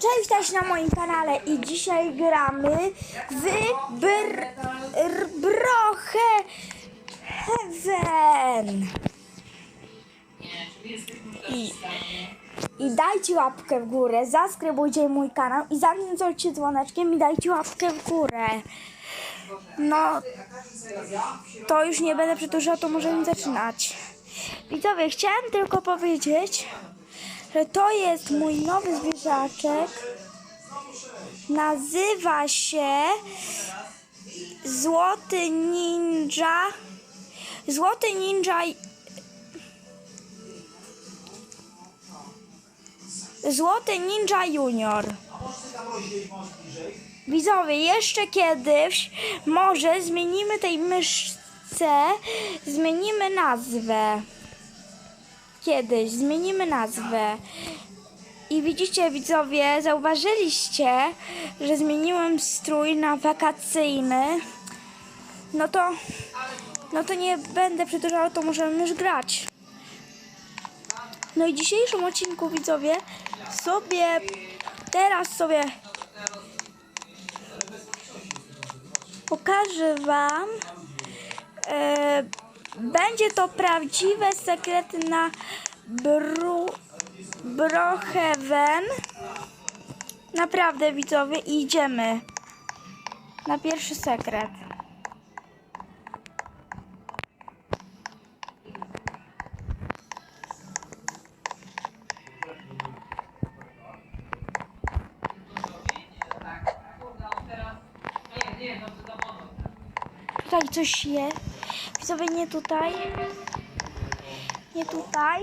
Cześć, witajcie na moim kanale i dzisiaj gramy w br, Broche Heaven. I, I dajcie łapkę w górę, zaskrybujcie mój kanał i zagnięcajcie dzwoneczkiem i dajcie łapkę w górę. No, to już nie będę przedłużał, to możemy zaczynać. Widzowie, chciałem tylko powiedzieć, że to jest mój nowy zwierzaczek. Nazywa się Złoty Ninja. Złoty Ninja. Złoty Ninja Junior. Widzowie, jeszcze kiedyś może zmienimy tej myszce, zmienimy nazwę kiedyś zmienimy nazwę. I widzicie, widzowie, zauważyliście, że zmieniłem strój na wakacyjny. No to, no to nie będę przedłużała, to możemy już grać. No i w dzisiejszym odcinku, widzowie, sobie, teraz sobie pokażę Wam, e, będzie to prawdziwe sekrety na Bru, Broheaven. Naprawdę widzowie, idziemy na pierwszy sekret. Tutaj coś jest. Widzowie, nie tutaj. Nie tutaj.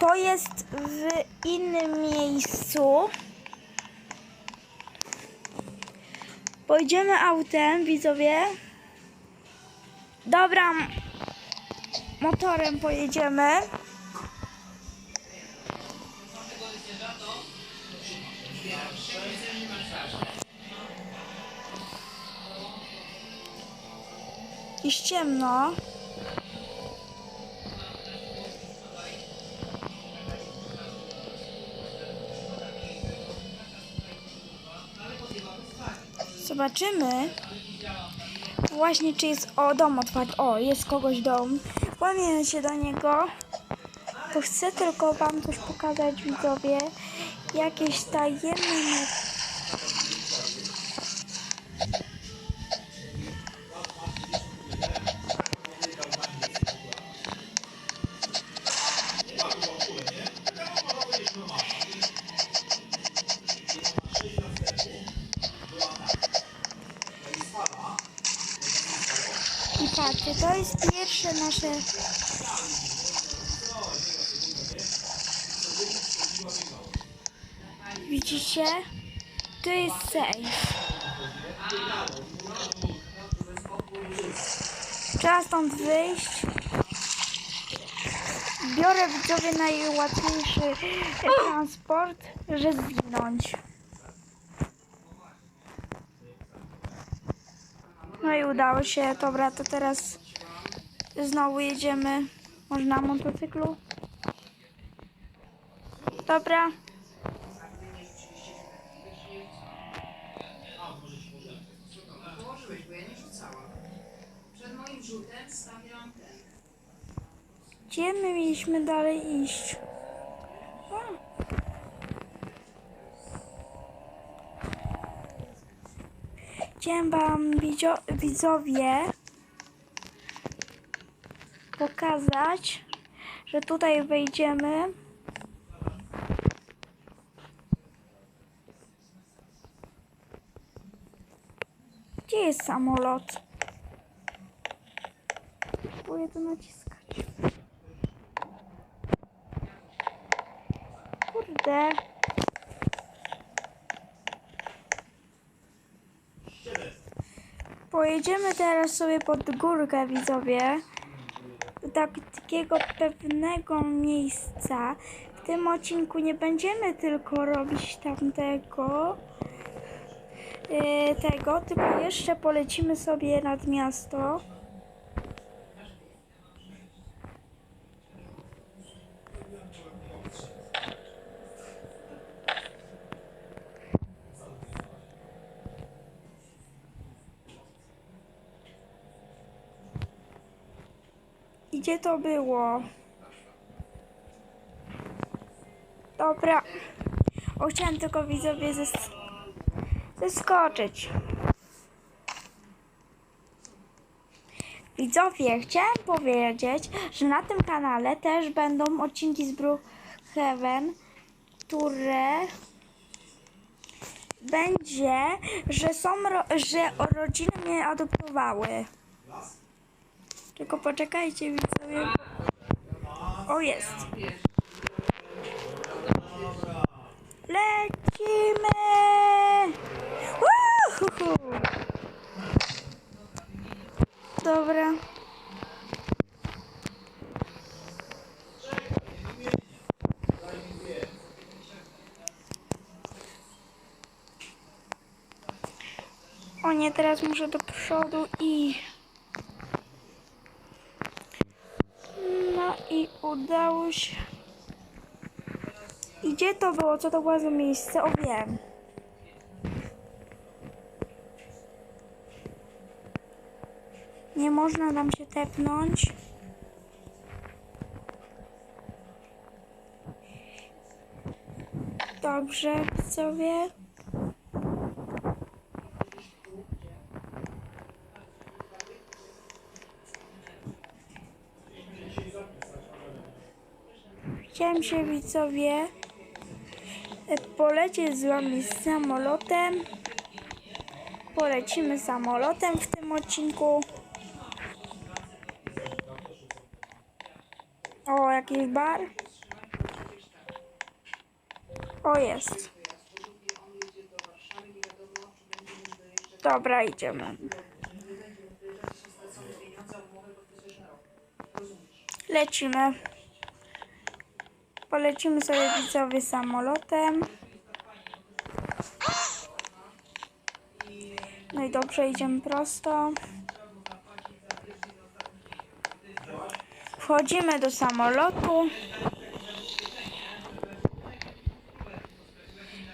To jest w innym miejscu. Pojedziemy autem, widzowie. Dobra, motorem pojedziemy. Jest ciemno. Zobaczymy właśnie, czy jest o dom otwarty. O, jest kogoś dom. Łamiemy się do niego. To chcę tylko Wam coś pokazać, widzowie. Jakieś tajemne. I patrzcie, to jest pierwsze nasze. Widzicie? To jest safe. Trzeba stąd wyjść. Biorę widzowie najłatwiejszy transport, że zginąć. No i udało się. Dobra, to teraz znowu jedziemy. Może na motocyklu? Dobra. Gdzie my mieliśmy dalej iść? A. Chciałem wam widzowie pokazać, że tutaj wejdziemy. Gdzie jest samolot? Próbuję to naciskać. Kurde. Pojedziemy teraz sobie pod górkę, widzowie. Do tak- takiego pewnego miejsca. W tym odcinku nie będziemy tylko robić tamtego. yy, tego, tylko jeszcze polecimy sobie nad miasto. Gdzie to było? Dobra. O, chciałem tylko widzowie zes zeskoczyć. Widzowie, chciałem powiedzieć, że na tym kanale też będą odcinki z Brookhaven, które będzie, że są, że rodziny mnie adoptowały. Tylko poczekajcie widzowie. O, jest. Lecimy! Uhuhu. Dobra. O nie, teraz muszę do przodu i... No i udało się. I gdzie to było? Co to było za miejsce? O wiem. Nie można nam się tepnąć. Dobrze, widzowie. Chciałem się widzowie e, polecieć z wami samolotem. Polecimy samolotem w tym odcinku. O, jakiś bar. O, jest. Dobra, idziemy. Lecimy. Polecimy sobie widzowie samolotem. No i dobrze, idziemy prosto. Wchodzimy do samolotu.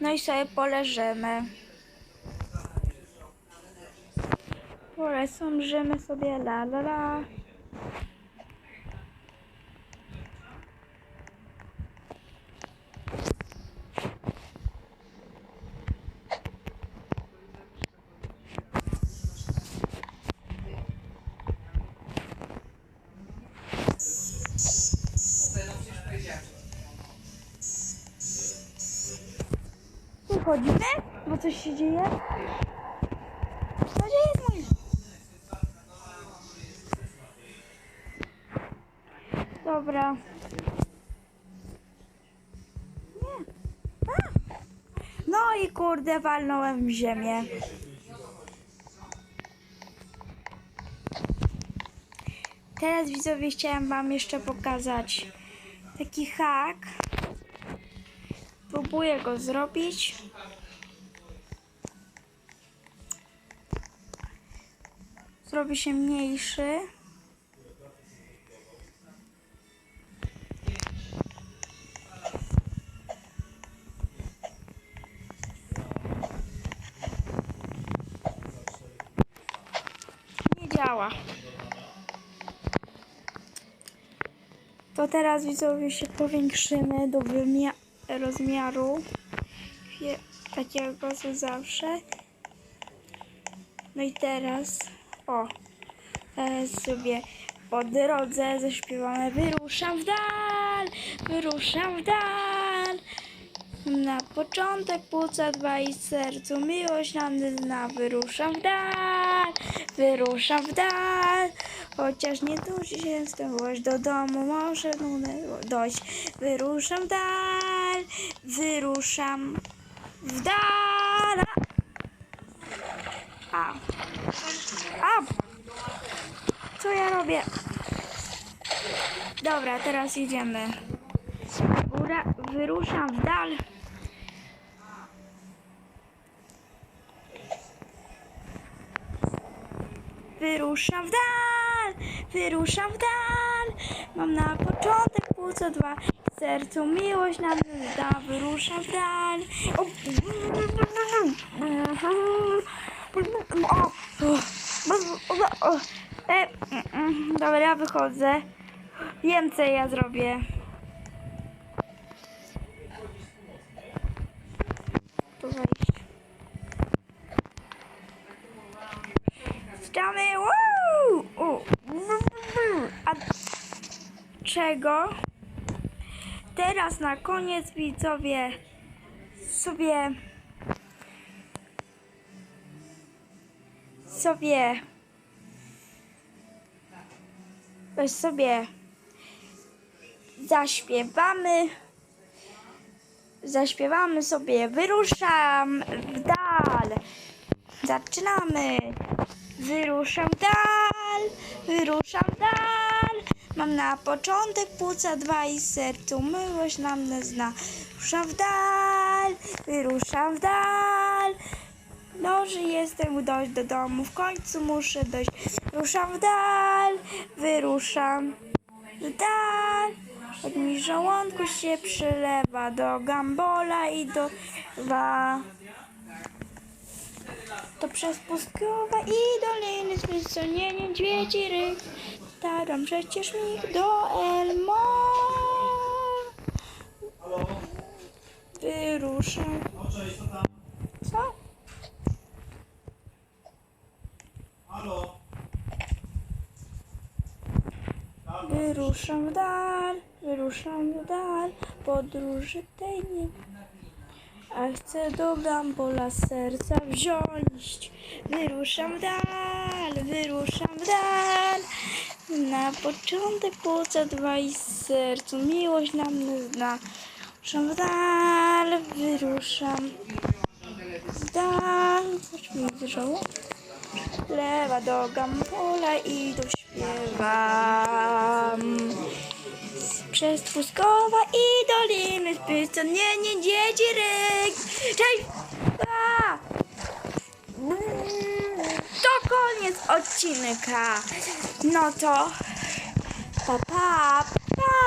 No i sobie poleżymy. Poleżymy sobie la la la. Tu chodzimy? Bo coś się dzieje? Co dzieje jest mój? Dobra. Nie. No i kurde, walnąłem w ziemię. Teraz widzowie chciałem wam jeszcze pokazać taki hak. Próbuję go zrobić. Zrobi się mniejszy. Nie działa. To teraz widzowie się powiększymy do rozmiaru takiego co zawsze. No i teraz o sobie po drodze zaśpiewamy Wyruszam w dal, wyruszam w dal. Na początek płuca dwa i sercu miłość nam zna. Wyruszam w dal, wyruszam w dal. Chociaż nie dusi się z tym do domu, może dojść. Wyruszam w dal, wyruszam w dal. A. Co ja robię? Dobra, teraz idziemy. Góra, wyruszam w dal. Wyruszam w dal, wyruszam w dal. Mam na początek płuco dwa, sercu miłość nam da. Wyruszam w dal. O. O. O. O. E, mm, mm, Dobra, wychodzę. Więcej ja zrobię. Tu wejść. U. A czego? Teraz na koniec widzowie sobie sobie weź sobie zaśpiewamy. Zaśpiewamy sobie wyruszam w dal. Zaczynamy. Wyruszam w dal wyruszam w dal. Mam na początek płuca dwa i sercu miłość nam nie zna. Ruszam w dal wyruszam w dal Dąży jestem dojść do domu, w końcu muszę dojść. Ruszam w dal, wyruszam w dal. Od mi żołądku się przylewa do gambola i do wa. To przez pustkowa i doliny zmysłnie niedźwiedzi ryk. Taram przecież mi do Elmo. Wyruszam. Co? Halo? Wyruszam w dal, wyruszam w dal, podróży tej nie. A chcę do gambola serca wziąć. Wyruszam w dal, wyruszam w dal. Na początek płuca dwa i sercu miłość nam nie zna. Wyruszam w dal, wyruszam w dal. Coś mi zżało. Lewa do gambola i dośpiewam. Przez Płuskowa i doliny zbyt nie niedźwiedzi ryk. Cześć! A! To koniec odcinka. No to pa pa.